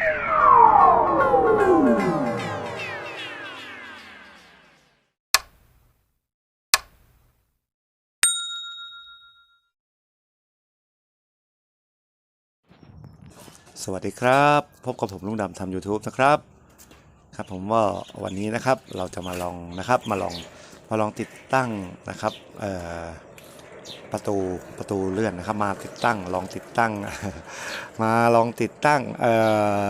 สวัสดีครับ พบกับผมลุงดำทำ YouTube นะครับ ครับผมว่าวันนี้นะครับเราจะมาลองนะครับมาลองมาลองติดตั้งนะครับเอ่อ ประตูประตูเลื่อนนะครับ มาติดตั้งลองติดตั้ง มาลองติดตั้งเอ่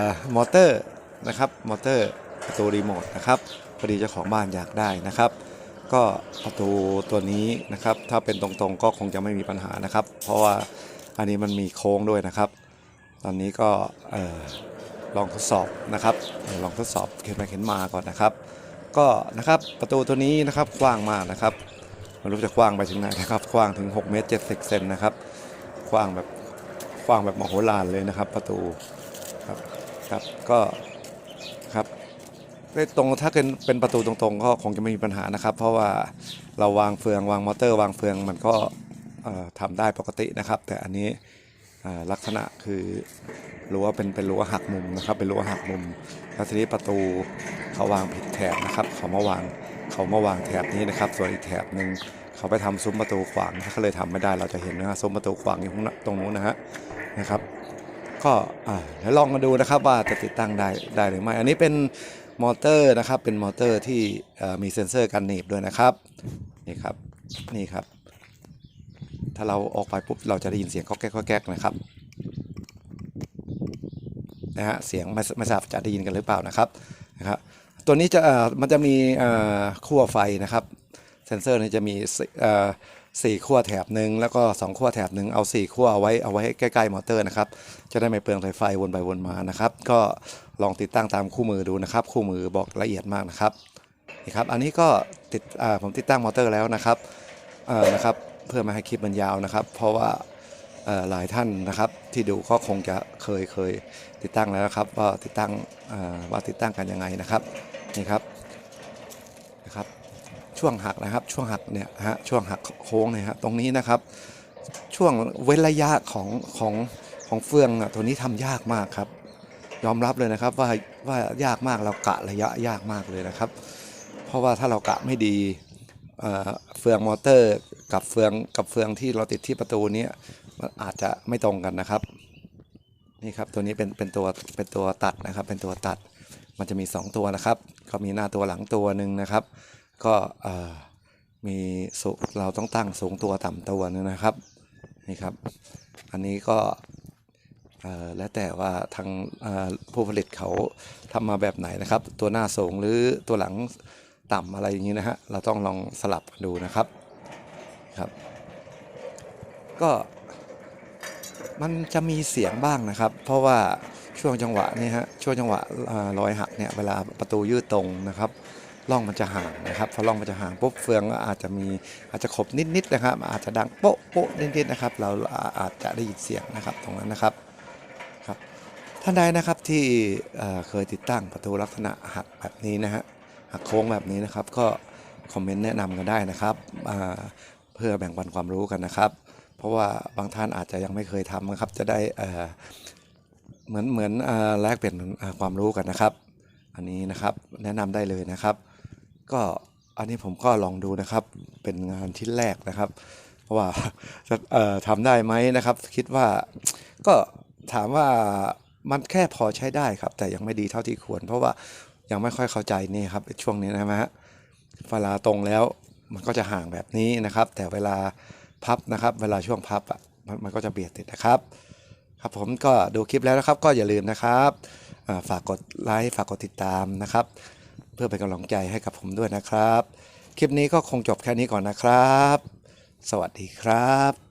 อมอเตอร์นะครับมอเตอร์ประตูรีโมทนะครับพอดีเจ้าของบ้านอยากได้นะครับ ก็ประตูตัวนี้นะครับ ถ้าเป็นตรงๆก็คงจะไม่มีปัญหานะครับ เพราะว่าอันนี้มันมีโค้งด้วยนะครับ ตอนนี้ก็เอ่อลองทดสอบนะครับลองทดสอบเข็นไปเข็นมาก่อนนะครับ ก็นะครับประตูตัวนี้นะครับกว้างมากนะครับ ไม่รู้จะกว้างไปถึงไหนนะครับกว้างถึง6เมตร70เซนนะครับกว้างแบบกว้างแบบมโหฬารเลยนะครับ ประตูครับครับก็ครับได้ตรงถ้าเป็นเป็นประตูตรงๆ ก็คงจะไม่มีปัญหานะครับ เพราะว่าเราวางเฟืองวางมอเตอร์ วางเฟืองมันก็เอ่อทำได้ปกตินะครับ แต่อันนี้ลักษณะคือรั้วเป็นเป็นรั้วหักมุมนะครับ เป็นรั้วหักมุมแล้วทีนี้ประตูเขาวางผิดแถบนะครับ เขามาวางเขามาวางแถบนี้นะครับ ส่วนอีกแถบหนึ่ง เขาไปทำซุ้มประตูขวางเขาเลยทำไม่ได้เราจะเห็นนะฮะซุ้มประตูขวางอยู่ข้างหน้าตรงนู้นนะฮะนะครับก็อ่าเดี๋ยวลองมาดูนะครับว่าจะติดตั้งได้ได้หรือไม่อันนี้เป็นมอเตอร์นะครับเป็นมอเตอร์ที่มีเซ็นเซอร์กันหนีบด้วยนะครับนี่ครับนี่ครับ ถ้าเราออกไปปุ๊บเราจะได้ยินเสียงก็แก๊กก็แก๊กนะครับนะฮะเสียงไม่ไม่ทราบจะได้ยินกันหรือเปล่านะครับนะครับตัวนี้จะมันจะมีขั้วไฟนะครับ เซนเซอร์นี่จะมีสี่ขั้วแถบหนึ่งแล้วก็สองขั้วแถบหนึ่งเอาสี่ขั้วเอาไว้เอาไว้ใกล้ๆมอเตอร์นะครับจะได้ไม่เปลืองสายไฟวนไปวนมานะครับก็ลองติดตั้งตามคู่มือดูนะครับ คู่มือบอกละเอียดมากนะครับนี่ครับอันนี้ก็ติดผมติดตั้งมอเตอร์แล้วนะครับนะครับเพื่อไมาให้คลิปมันยาวนะครับ เพราะว่าหลายท่านนะครับที่ดูก็คงจะเคยเคยติดตั้งแล้วนะครับว่าติดตั้งว่าติดตั้งกันยังไงนะครับนี่ครับ ช่วงหักนะครับ ช่วงหักเนี่ยฮะช่วงหักโค้งเนี่ยฮะตรงนี้นะครับ ช่วงเว้นระยะของของของเฟืองอะตัวนี้ทำยากมากครับ ยอมรับเลยนะครับว่าว่ายากมากเรากะระยะยากมากเลยนะครับ เพราะว่าถ้าเรากะไม่ดีเฟืองมอเตอร์กับเฟืองกับเฟืองที่เราติดที่ประตูนี้มันอาจจะไม่ตรงกันนะครับนี่ครับตัวนี้เป็นเป็นตัวเป็นตัวตัดนะครับ เป็นตัวตัดมันจะมี 2 ตัวนะครับ ก็มีหน้าตัวหลังตัวหนึ่งนะครับ ก็มีสูเราต้องตั้งสูงตัวต่ำตัวนึงนะครับนี่ครับ อันนี้ก็แล้วแต่ว่าทางผู้ผลิตเขาทำมาแบบไหนนะครับ ตัวหน้าสูงหรือตัวหลังต่ำอะไรอย่างนี้นะฮะเราต้องลองสลับดูนะครับครับ ก็มันจะมีเสียงบ้างนะครับ เพราะว่าช่วงจังหวะนี้ฮะช่วงจังหวะรอยหักเนี่ยเวลาประตูยืดตรงนะครับ ร่องมันจะห่างนะครับพอร่องมันจะห่างปุ๊บเฟืองก็อาจจะมีอาจจะขบนิดๆนะครับ อาจจะดังโป๊ะโป๊ะนิดๆนะครับ เราอาจจะได้ยินเสียงนะครับตรงนั้นนะครับครับท่านใดนะครับที่เเคยติดตั้งประตูลักษณะหักแบบนี้นะฮะหักโค้งแบบนี้นะครับ ก็คอมเมนต์แนะนำกันได้นะครับเพื่อแบ่งปันความรู้กันนะครับ เพราะว่าบางท่านอาจจะยังไม่เคยทำนะครับจะได้เเหมือนเหมือนแลกเปลี่ยนความรู้กันนะครับ อันนี้นะครับแนะนำได้เลยนะครับ ก็อันนี้ผมก็ลองดูนะครับ เป็นงานชิ้นแรกนะครับ เพราะว่าจะทำได้ไหมนะครับ คิดว่าก็ถามว่ามันแค่พอใช้ได้ครับ แต่ยังไม่ดีเท่าที่ควร เพราะว่ายังไม่ค่อยเข้าใจนี่ครับช่วงนี้นะฮะเวลาตรงแล้วมันก็จะห่างแบบนี้นะครับ แต่เวลาพับนะครับ เวลาช่วงพับอะมันมันก็จะเบียดติดนะครับ ครับผมก็ดูคลิปแล้วนะครับ ก็อย่าลืมนะครับฝากกดไลค์ฝากกดติดตามนะครับ พื่อเป็นกำลังใจให้กับผมด้วยนะครับ คลิปนี้ก็คงจบแค่นี้ก่อนนะครับ สวัสดีครับ